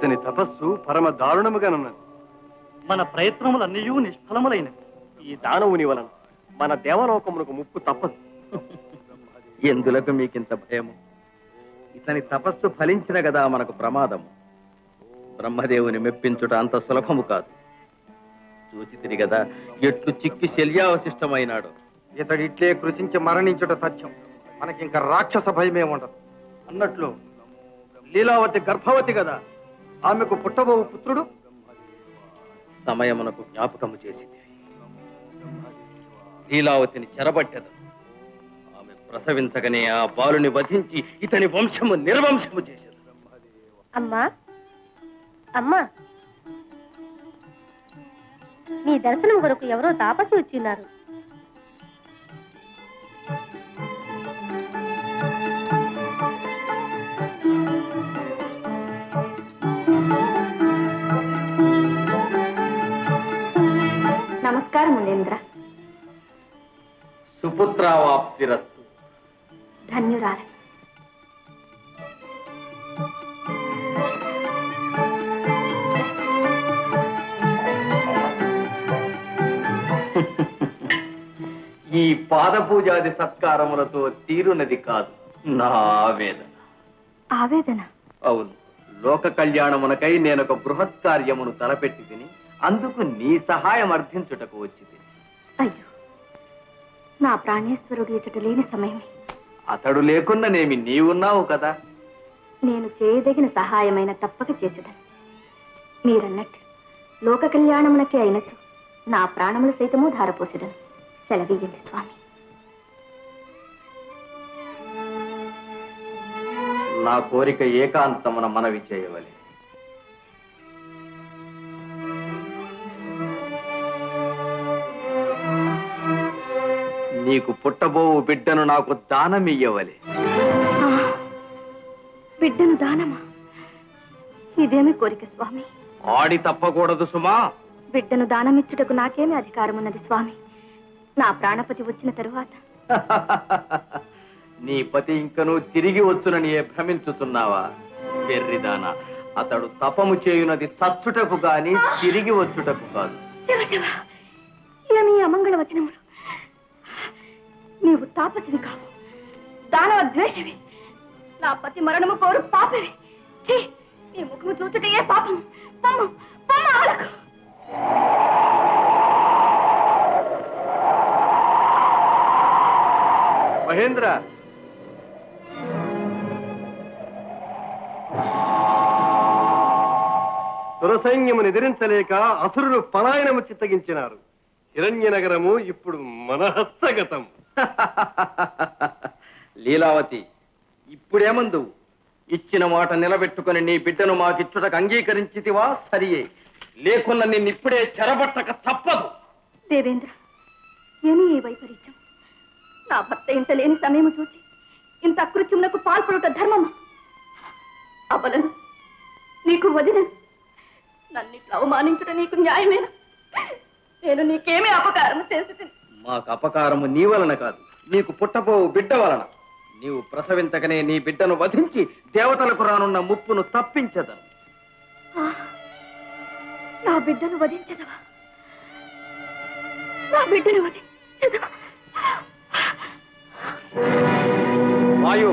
ఇతని తపస్సు పరమ దారుణముగానున్నది మన ప్రయత్నములన్నీ నిష్ఫలములైనవి. ఈ దానవుని వలన మన దేవలోకమునకు ముప్పు తప్పదు. ఎందులకు మీకింత భయము? ఇతని తపస్సు ఫలించిన కదా మనకు ప్రమాదము. బ్రహ్మదేవుని మెప్పించుట అంత సులభము కాదు. చూచితిరి కదా ఎట్లు చిక్కి శల్యావశిష్టమైనాడు. ఇతడు ఇట్లే కృషించి మరణించుట సత్యం మనకింక రాక్షస భయమే ఉండదు. అన్నట్లు లీలావతి గర్భవతి కదా ఆమెకు పుట్టబోవు పుత్రుడు సమయమునకు జ్ఞాపకము చేసింది లీలావతిని చెరబట్టెదు ఆమె ప్రసవించగనే ఆ బాలుని వధించి ఇతని వంశము నిర్వంశము చేసేది అమ్మా అమ్మా. మీ దర్శనం కొరకు ఎవరో తాపసి వచ్చిన్నారు నమస్కారం మునేంద్ర సుపుత్రావాప్తిరస్తు. ధన్యురాలు. ఈ పాదపూజాది సత్కారములతో తీరునది కాదు నా ఆవేదన. ఆవేదన? అవును లోక కళ్యాణమునకై నేను ఒక బృహత్ కార్యమును తలపెట్టి తిని అందుకు నీ సహాయం అర్థించుటకు వచ్చి తిని అయ్యో నా ప్రాణేశ్వరుడు ఇచ్చట లేని సమయమే. అతడు లేకున్ననేమి నీవున్నావు కదా? నేను చేయదగిన సహాయమైన తప్పక చేసేదను మీరన్నట్టు లోక కళ్యాణమునకే అయినచు నా ప్రాణములు సైతము ధారపోసేదను సెలవీయండి స్వామి. నా కోరిక ఏకాంతమున మనవి చేయవలే. నీకు పుట్టబోవు బిడ్డను నాకు దానమియ్యవలే. బిడ్డను దానమా? ఇదేమి కోరిక స్వామి? ఆడి తప్పకూడదు సుమా. బిడ్డను దానమిచ్చుటకు నాకేమి అధికారం ఉన్నది స్వామి? నా ప్రాణపతి వచ్చిన తరువాత. నీ పతి ఇంకను తిరిగి వచ్చునని ఏ భ్రమించుతున్నావా వెర్రిదానా అతడు తపము చేయునది చచ్చుటకు గాని తిరిగి వచ్చుటకు కాదు. ఏమి అమంగళ వచనములు? నీవు తాపసివి కావు దానవ ద్వేషవి. నా పతి మరణము కోరు పాపవి. చీ నీ ముఖము చూచుట ఏ పాపం. పొమ్ము పొమ్మ ఆలకు మహేంద్ర! దురసైన్యము నిద్రించలేక అసురులు పలాయనము చిత్తగించినారు. హిరణ్య నగరము ఇప్పుడు మన హస్తగతం లీలావతి ఇప్పుడేమందు? ఇచ్చిన మాట నిలబెట్టుకుని నీ బిడ్డను మాకిచ్చుటకు అంగీకరించితివా? సరియే. లేకున్న నిన్నిప్పుడే చెరబట్టక తప్పదు. దేవేంద్ర ఏమీ ఈ వైపరీత్యం? నా భర్త ఇంత లేని సమయము చూచి ఇంత అకృత్యమునకు పాల్పడుట ధర్మమా? అబలను నీకు వదిన నన్నిట్లా అవమానించుట నీకు న్యాయమేనా? నేను నీకేమీ అపకారము చేసి తిని మాకు అపకారము నీ వలన కాదు. నీకు పుట్టబోవు బిడ్డ వలన. నీవు ప్రసవించకనే నీ బిడ్డను వధించి దేవతలకు రానున్న ముప్పును తప్పించదను. నా బిడ్డను వధించదవా? నా బిడ్డను వధించదవా? వాయు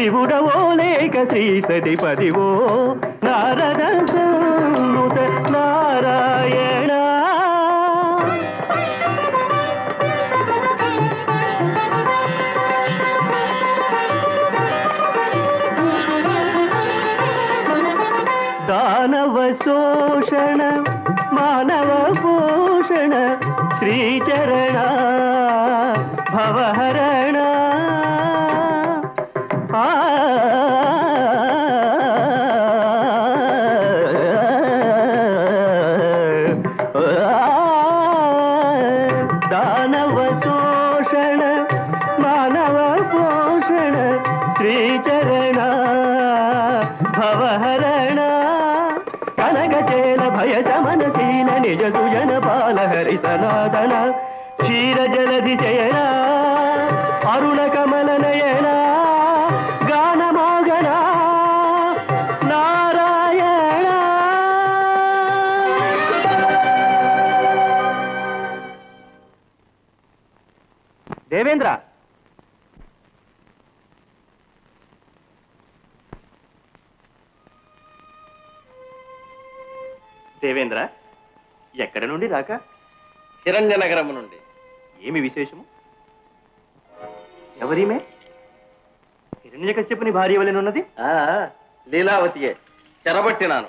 శివుడవో లేక శ్రీ సతిపదివో నారద సమనశీల బాలహరి సుజన సనాతన క్షీర జలధి శయన అరుణ కమల నయన గానమోగన నారాయణ. దేవేంద్ర! దేవేంద్ర! ఎక్కడి నుండి రాక? హిరణ్య నగరము నుండి. ఏమి విశేషము? ఎవరీమే? హిరణ్యకశ్యపుని భార్య వలెనున్నది ఆ, లీలావతియే. చెరబట్టినాను.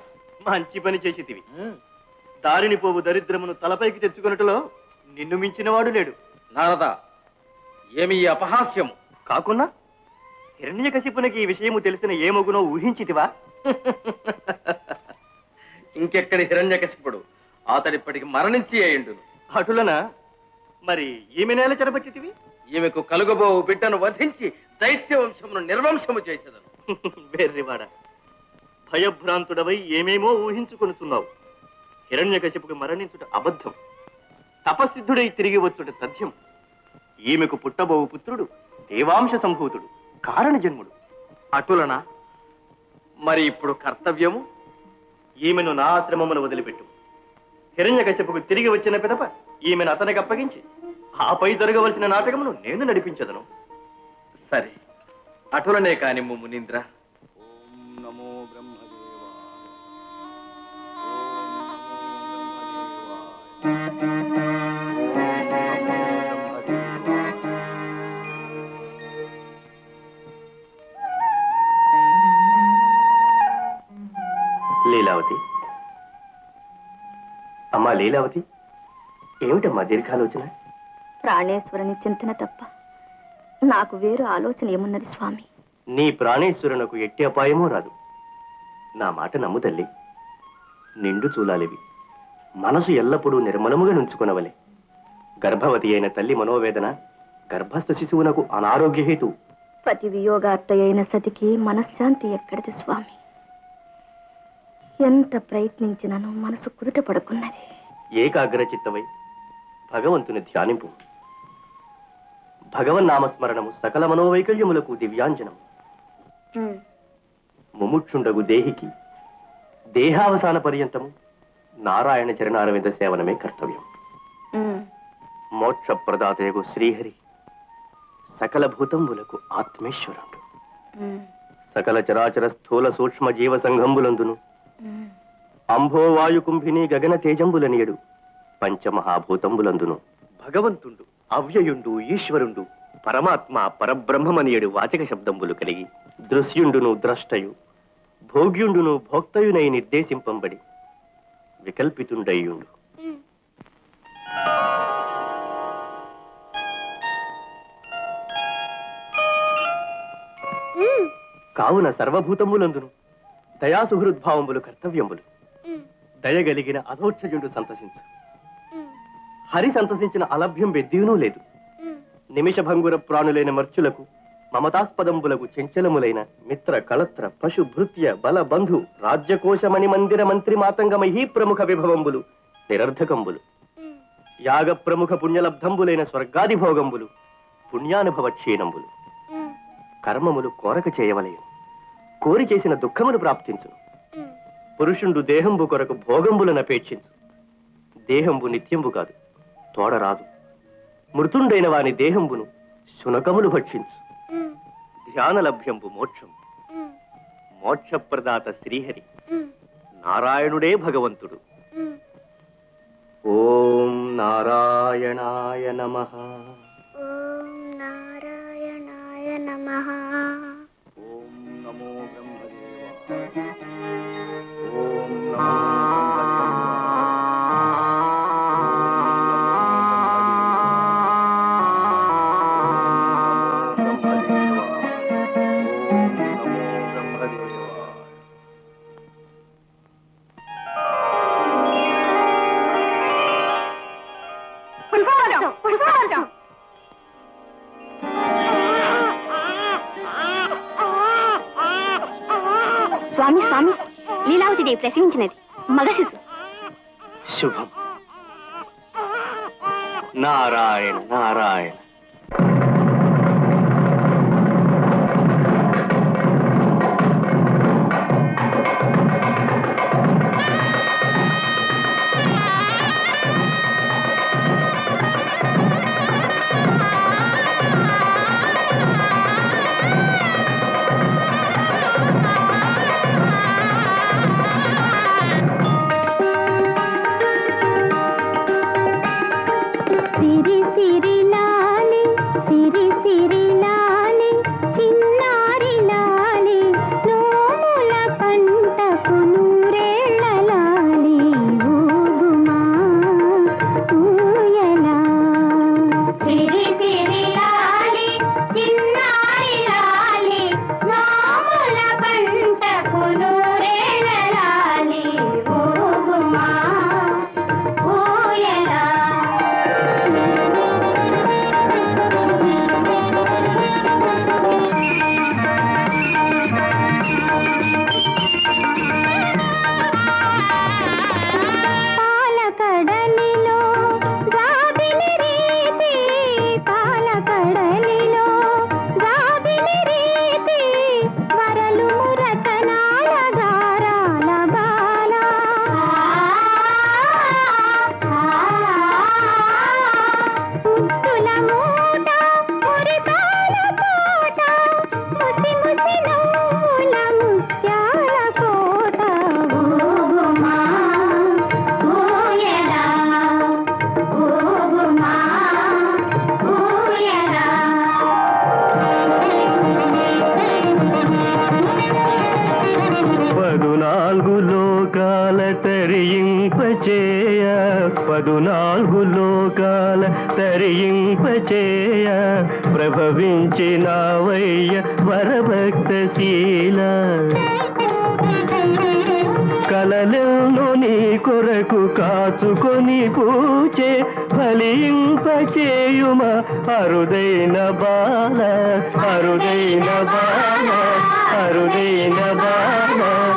మంచి పని చేసితివి. దారిని పోవు దరిద్రమును తలపైకి తెచ్చుకొనుటలో నిన్ను మించినవాడు లేడు. నారద ఏమి ఈ అపహాస్యము? కాకున్నా హిరణ్యకశిపునికి ఈ విషయము తెలిసిన ఏమగునో ఊహించితివా? ఇంకెక్కడి హిరణ్యకశిపుడు అతడిప్పటికి మరణించి అయిండును అటులన? మరి ఈమె నేల చెరబట్టితివి? ఈమెకు కలుగబోవు బిడ్డను వధించి దైత్య వంశమును నిర్వంశము చేసేదను. వెర్రివాడ భయభ్రాంతుడవై ఏమేమో ఊహించుకొనుచున్నావు. హిరణ్యకశిపుకు మరణించుట అబద్ధం. తపసిద్ధుడై తిరిగి వచ్చుట తథ్యం. ఈమెకు పుట్టబోవు పుత్రుడు దేవాంశ సంభూతుడు కారణ జన్ముడు అటులనా? మరి ఇప్పుడు కర్తవ్యము? ఈమెను నా ఆశ్రమమును వదిలిపెట్టు. హిరణ్యకశిపుకు తిరిగి వచ్చిన పిదప ఈమెను అతనికి అప్పగించి ఆపై జరగవలసిన నాటకమును నేను నడిపించదను. సరే అటులనే కాని మునీంద్ర. నమో లీలావతి? ఏమిటమ్మా దీర్ఘాలోచన? ప్రాణేశ్వరుని చింతన తప్ప నాకు వేరు ఆలోచన ఏమున్నది స్వామి? నీ ప్రాణేశ్వరునకు ఎట్టి అపాయమూ రాదు. నా మాట నమ్ము తల్లి. నిండు చూలాలివి. మనసు ఎల్లప్పుడూ నిర్మలముగా నుంచుకొనవలే. గర్భవతి అయిన తల్లి మనోవేదన గర్భస్థ శిశువునకు అనారోగ్య హేతు. పతి వియోగార్త అయిన సతికి మనశ్శాంతి ఎక్కడిది స్వామి? ఎంత ప్రయత్నించినను మనసు కుదుట పడుకున్నది? ఏకాగ్ర చిత్తవై భగవంతుని ధ్యానింపు. భగవన్నామస్మరణము సకల మనోవైకల్యములకు దివ్యాంజనం. ముముక్షుండగు దేహికి దేహావసాన పర్యంతము నారాయణ చరణారవింద సేవనమే కర్తవ్యం. మోక్ష ప్రదాతయగు శ్రీహరి సకల భూతంబులకు ఆత్మేశ్వరుడు. సకల చరాచర స్థూల సూక్ష్మ జీవ సంఘంబులందును అంభో వాయు కుంభిని గగన తేజంబులనియడు పంచమహాభూతంబులందును. భగవంతుండు అవ్యయుండు ఈశ్వరుండు పరమాత్మ పరబ్రహ్మమనియడు వాచక శబ్దంబులు కలిగి. దృశ్యుండును ద్రష్టయు భోగ్యుండును భోక్తయునై నిర్దేశింపంబడి వికల్పితుండయ్యుండు. కావున సర్వభూతములందును దయాసుహృద్భావంబులు కర్తవ్యంబులు. దయగలిగిన అధోక్షజుండు సంతసించు. హరి సంతసించిన అలభ్యం బెద్దీనూ లేదు. నిమిషభంగుర ప్రాణులైన మర్చులకు మమతాస్పదంబులకు చెంచలములైన మిత్ర కళత్ర పశు భృత్య బల బంధు రాజ్యకోశమణి మందిర మంత్రి మాతంగమహీ ప్రముఖ విభవంబులు నిరర్ధకంబులు. యాగ ప్రముఖ పుణ్యలబ్ధంబులైన స్వర్గాది భోగంబులు పుణ్యానుభవ క్షీణంబులు. కర్మములు కోరక చేయవలయను కోరి చేసిన దుఃఖమును ప్రాప్తించును. పురుషుండు దేహంబు కొరకు భోగంబులను అపేక్షించు. దేహంబు నిత్యంబు కాదు తోడరాదు మృతుండైన వాని దేహంబును శునకములు భక్షించు. ధ్యాన లభ్యంబు మోక్షం. మోక్షప్రదాత శ్రీహరి. నారాయణుడే భగవంతుడు. ఓం నారాయణాయ నమః. ఓం నారాయణాయ నమః. ప్రసవించినది మగ శిశు శుభం. నారాయణ నారాయణ. తరింపచేయ పదునాలుగు లోకాల తరింపచేయ ప్రభవించినావయ్య వరభక్తశీల. కలలను నీ కొరకు కాచుకొని పూచే ఫలింపచేయుమ అరుదైన బాల అరుదైన బాల అరుదైన బాల.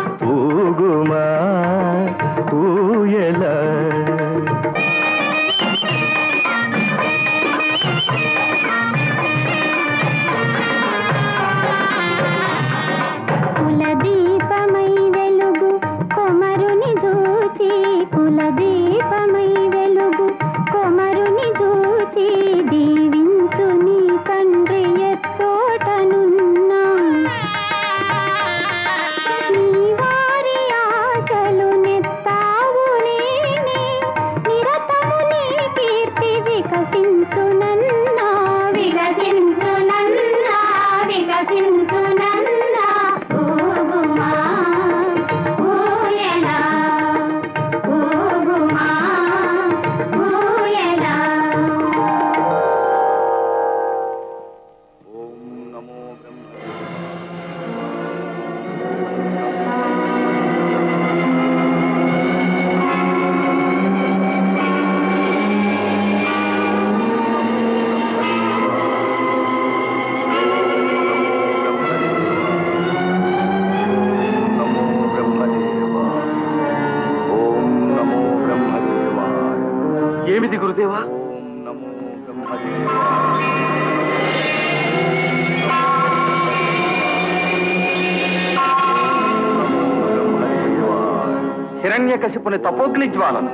హిరణ్యకశిపుని తపోగ్ని జ్వాలన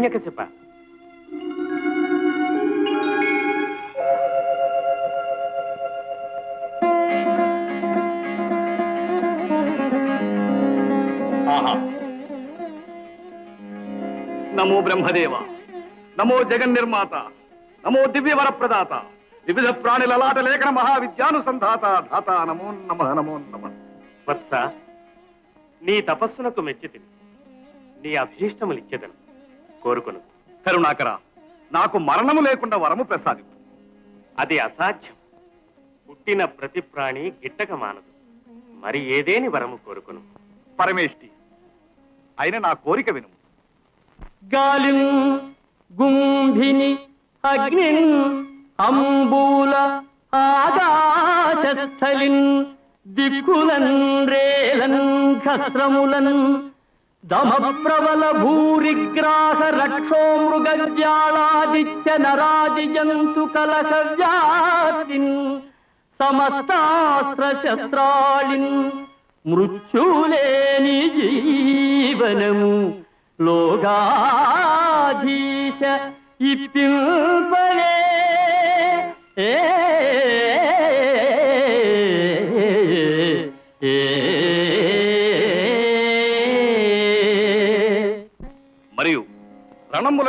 హిరణ్యకశిప నమో బ్రహ్మదేవ నమో జగన్నిర్మాత నమో దివ్యవర ప్రదాత వివిధ ప్రాణుల లాట లేఖన మహావిద్యానుసంధాత ధాత నమో నమ నమో నమ. వత్స నీ తపస్సునకు మెచ్చితిని నీ అభీష్టములిచ్చెదను. కోరుకొను. కరుణాకర నాకు మరణము లేకుండా వరము ప్రసాది. అది అసాధ్యం. పుట్టిన ప్రతి ప్రాణి గిట్టక మానదు మరి ఏదేని వరము కోరుకొను? పరమేష్టి అయిన నా కోరిక విను గాలిం గుంభిని అగ్నిన్ అంబూల ఆకాశస్థలిన్ దిక్కులన్ రేలన్ ఖస్రములన్ ദമപ്രബല ഭൂരിഗ്രാഹ രക്ഷോ മൃഗജാളാദിച്ച നരാജിജന്തു കലഹവ്യാത്തിൻ സമസ്താസ്ത്രശസ്ത്രാളിൻ മൃച്ചൂലേനി ജീവനമു ലോകാധീശ ഇപ്പിംപലേ ഏ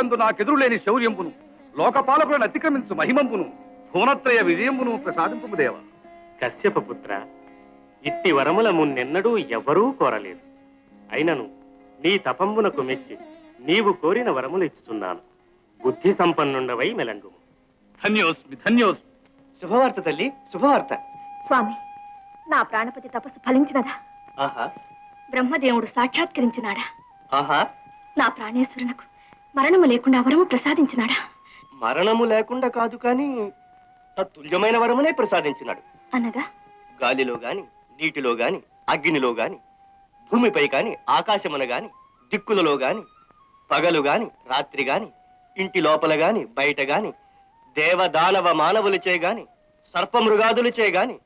రణములందు నాకెదురు లేని శౌర్యంబును లోకపాలకులను అతిక్రమించు మహిమంబును భువనత్రయ విజయంబును ప్రసాదింపు దేవ. కశ్యప పుత్ర ఇట్టి వరముల మున్నెన్నడూ ఎవ్వరూ కోరలేదు. అయినను నీ తపంబునకు మెచ్చి నీవు కోరిన వరములు ఇచ్చుచున్నాను. బుద్ధి సంపన్నుండవై మెలంగు ధన్యోస్మి ధన్యోస్మి. శుభవార్త తల్లి శుభవార్త. స్వామి నా ప్రాణపతి తపస్సు ఫలించినదా? ఆహా. బ్రహ్మదేవుడు సాక్షాత్కరించినాడా? ఆహా. నా ప్రాణేశ్వరునకు మరణము లేకుండా వరము ప్రసాదించినాడా? మరణము లేకుండా కాదు కాని తత్తుల్యమైన వరమునే ప్రసాదించినాడు. అనగా? గాలిలో గాని నీటిలో గాని అగ్నిలో గాని భూమిపై గాని ఆకాశమున గాని దిక్కులలో గాని పగలు గాని రాత్రి గాని ఇంటి లోపల గాని బయట గాని దేవ దానవ మానవులచే గాని సర్పమృగాదులచే గాని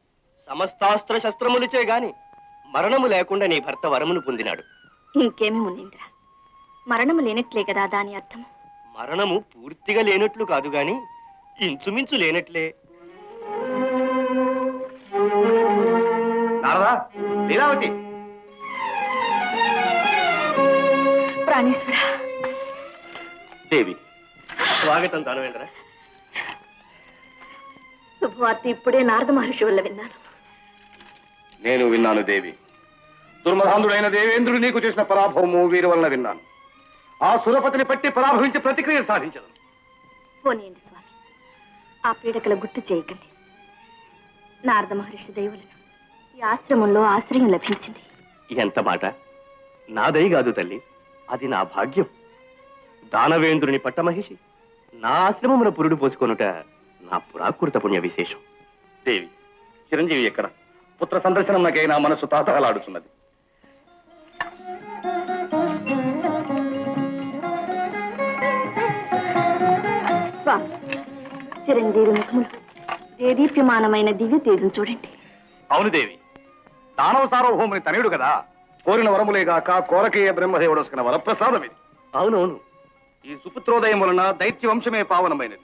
సమస్తాస్త్ర శస్త్రములచే గాని మరణము లేకుండా నీ భర్త వరమును పొందినాడు. ఇంకేమి మునీంద్ర? మరణము లేనట్లే కదా దాని అర్థం. మరణము పూర్తిగా లేనట్లు కాదు గాని ఇంచుమించు లేనట్లే. నారదా లీలావతి. ప్రాణేశ్వర. దేవి స్వాగతం దానవేంద్ర. శుభవార్త ఇప్పుడే నారద మహర్షి వల్ల విన్నాను. నేను విన్నాను దేవి. దుర్మధాంధుడైన దేవేంద్రుడు నీకు చేసిన పరాభవము వీరి వలన విన్నాను. ఆ సురపతిని పట్టి పరాభవించి ప్రతిక్రియ సాధించదు. పోనీయండి స్వామి ఆ పీడకల గుర్తు చేయకండి. నారద మహర్షి దైవలను ఈ ఆశ్రమంలో ఆశ్రయం లభించింది. ఎంత మాట? నాదై కాదు తల్లి అది నా భాగ్యం. దానవేంద్రుని పట్టమహిషి నా ఆశ్రమమున పురుడు పోసుకొనుట నా పురాకృత పుణ్య విశేషం. దేవి చిరంజీవి ఎక్కడ? పుత్ర సందర్శనం నాకై నా మనసు తాతహలాడుతున్నది చిరంజీవి ముఖములు దేదీప్యమానమైన దివ్య తేజం చూడండి. అవును దేవి. దానవ సార్వభౌముని తనయుడు కదా. కోరిన వరములేగాక కోరకేయ బ్రహ్మదేవుడు వసుకున్న వరప్రసాదం ఇది. అవునవును. ఈ సుపుత్రోదయం వలన దైత్య వంశమే పావనమైనది.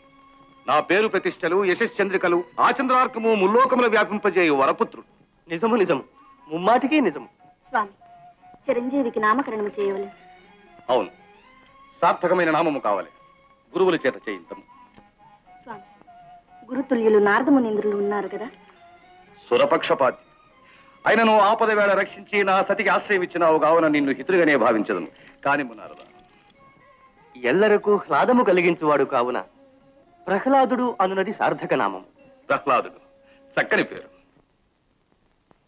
నా పేరు ప్రతిష్టలు యశశ్చంద్రికలు ఆ చంద్రార్కము ముల్లోకములు వ్యాపింపజేయు వరపుత్రుడు. నిజము నిజము. ముమ్మాటికి నిజము. స్వామి చిరంజీవికి నామకరణం చేయవలెను అవును. సార్థకమైన నామము కావాలి. గురువుల చేత చేయించము. గురుతుల్యులు నారదమునింద్రులు ఉన్నారు కదా? సురపక్షపాతి. అయినను ఆపద వేళ రక్షించి నా సతికి ఆశ్రయం ఇచ్చినావు కావున నిన్ను హితులుగానే భావించదును. కాని మున్నారదా ఎల్లరకు హ్లాదము కలిగించువాడు కావున ప్రహ్లాదుడు అనునది సార్థక నామం. ప్రహ్లాదుడు. చక్కని పేరు.